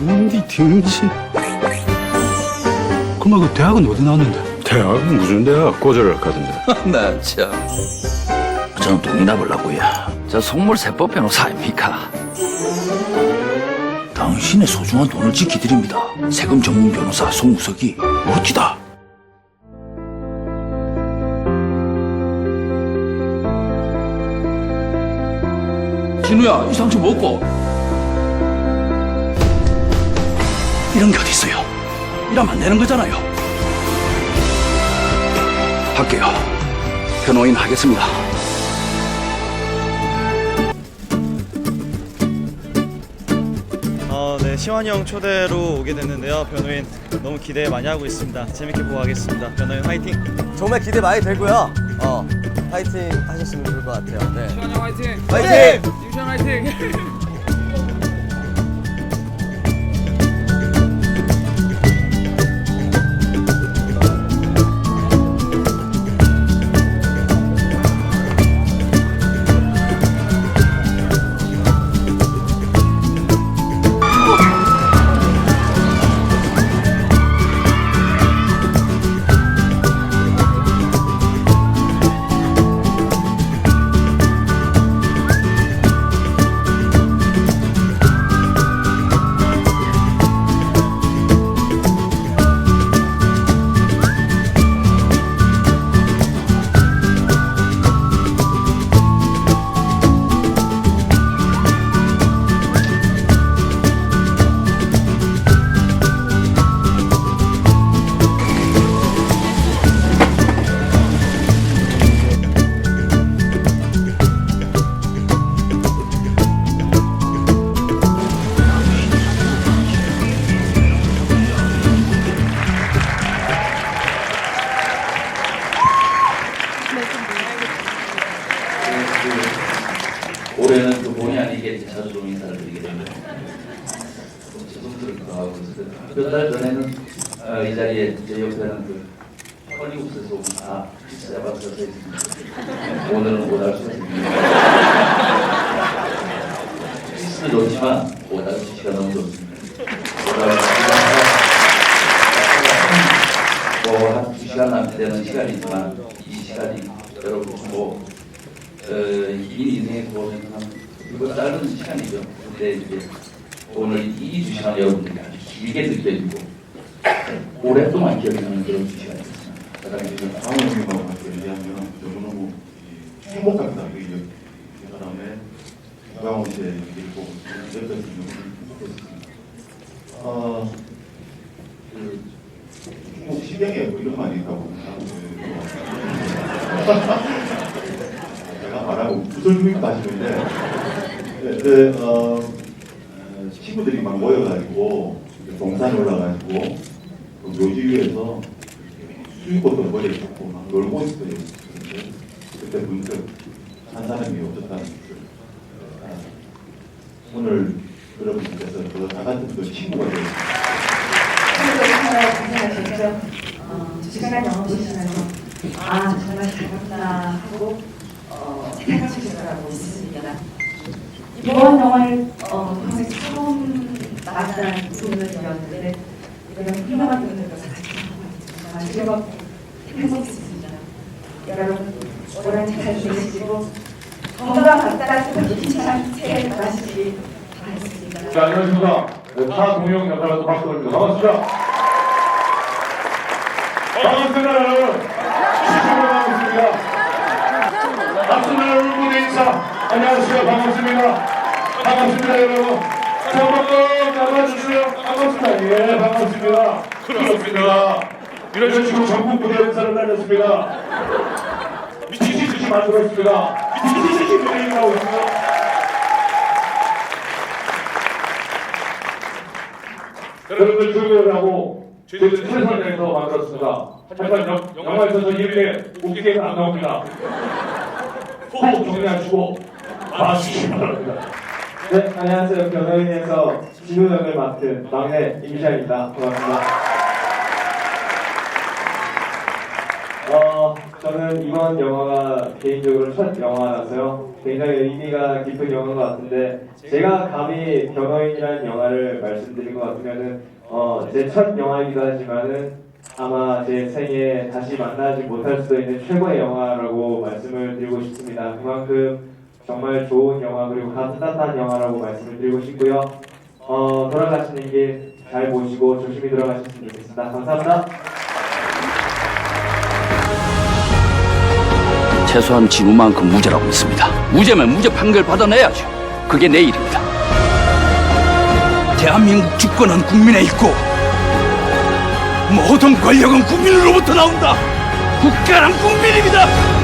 뭔디 등신. 그만 그 대학은 어디 나왔는데? 대학은 무슨 대학 고졸을 가던데. 나 참. 저는 동의나보려고요. 저 속물 세법 변호사 아닙니까? 당신의 소중한 돈을 지키드립니다. 세금 전문 변호사 송우석이 멋지다. 진우야, 이 상처 먹고. 이런 게 어디 있어요? 이러면 안 되는 거잖아요. 할게요. 변호인 하겠습니다. 어, 네, 시환이 형 초대로 오게 됐는데요. 변호인 너무 기대 많이 하고 있습니다. 재밌게 보고 가겠습니다. 변호인 화이팅! 정말 기대 많이 되고요. 어, 파이팅 하셨으면 좋을 것 같아요. 네. 시원형 화이팅! 파이팅! 임시원 화이팅! 올해는 그 본의 아니게 자주 좀 인사를 드리게 됩니다. 좀 죄송스럽기도 하고 몇달 전에는 어, 이 자리에 제 옆에는 그 헐리우드에서 온 아, 에반스가 서 있습니다. 오늘은 못할 수가 있습니다. 크리스도 좋지만 오다는 씨가 너무 좋습니다. 뭐한 두 시간 남짓 되는 시간이지만 이 시간이 여러분 뭐 어, 이 인생의 고민은 한 이거 짧은 시간이죠. 근데 이제 오늘 이두 시간 여러분들이 아주 길게 느껴지고 오랫동안 기억이 나는 그런 두 시간이었습니다. 그다음에 지금 방어님하고 얘기하면 너무너무 이 행복합니다. 그 이- 그 사람의 씨의 얘기를 보고 여기까지. 아, 그 중국 시경에 뭐 이런 말이 있다고 제가 구설주의 가시는데 네, 네, 어, 어, 친구들이 막 모여가지고 동산 올라가지고 그 묘지 위에서 수익것도 머리에 잡고 막 놀고 있어요. 그때 문득 한 사람이 것을 알았습니다. 오늘 여러분께서 저다 같은 그 친구가 되었습니다. 어, 두 시간 넘으시면서 아 정말 잘했구나 하고 어, 생각하실 거라고 믿습니다. 이번 영화를 어, 평생 처음 나왔다는 분들이었는데 이런 훌륭한 분들과 같이 정말 즐겁고 행복했습니다. 여러분 올해 잘 지내시고 건강한 따뜻한 새해 보내시기 바라겠습니다. 자, 안녕하십니까. 네, 타 동영 역할로 박수 올립니다. 반갑습니다. 반갑습니다, 여러분. 시청자 반갑습니다. 박수나 여러분 무대 인사. 안녕하세요. 반갑습니다. 반갑습니다, 여러분. 자, 한번 나눠주세요. 반갑습니다. 예, 반갑습니다. 그렇습니다. 이런 식으로 전국 무대 인사를 날렸습니다. 미치듯이 만들었습니다. 미치듯이 무대 인사하고 있습니다. 여러분들 즐거워하고 저희들 최선을 다해서 만들었습니다. 하지만 영, 영화에서도 이렇게 웃기게는 안 나옵니다. 호흡 정리하시고 봐주시기 바랍니다. 네, 안녕하세요. 변호인에서 진우 역을 맡은 막내 임시아입니다. 반갑습니다. 어, 저는 이번 영화가 개인적으로 첫 영화라서요. 굉장히 의미가 깊은 영화인 것 같은데 제가 감히 변호인이라는 영화를 말씀드릴 것 같으면은 어, 제 첫 영화이기도 하지만은 아마 제 생에 다시 만나지 못할 수도 있는 최고의 영화라고 말씀을 드리고 싶습니다. 그만큼 정말 좋은 영화 그리고 따뜻한 영화라고 말씀을 드리고 싶고요. 어, 돌아가시는 길 잘 보시고 조심히 돌아가셨으면 좋겠습니다. 감사합니다. 최소한 진우만큼 무죄라고 믿습니다. 무죄면 무죄 판결 받아내야죠. 그게 내 일입니다. 대한민국 주권은 국민에 있고 모든 권력은 국민으로부터 나온다. 국가란 국민입니다.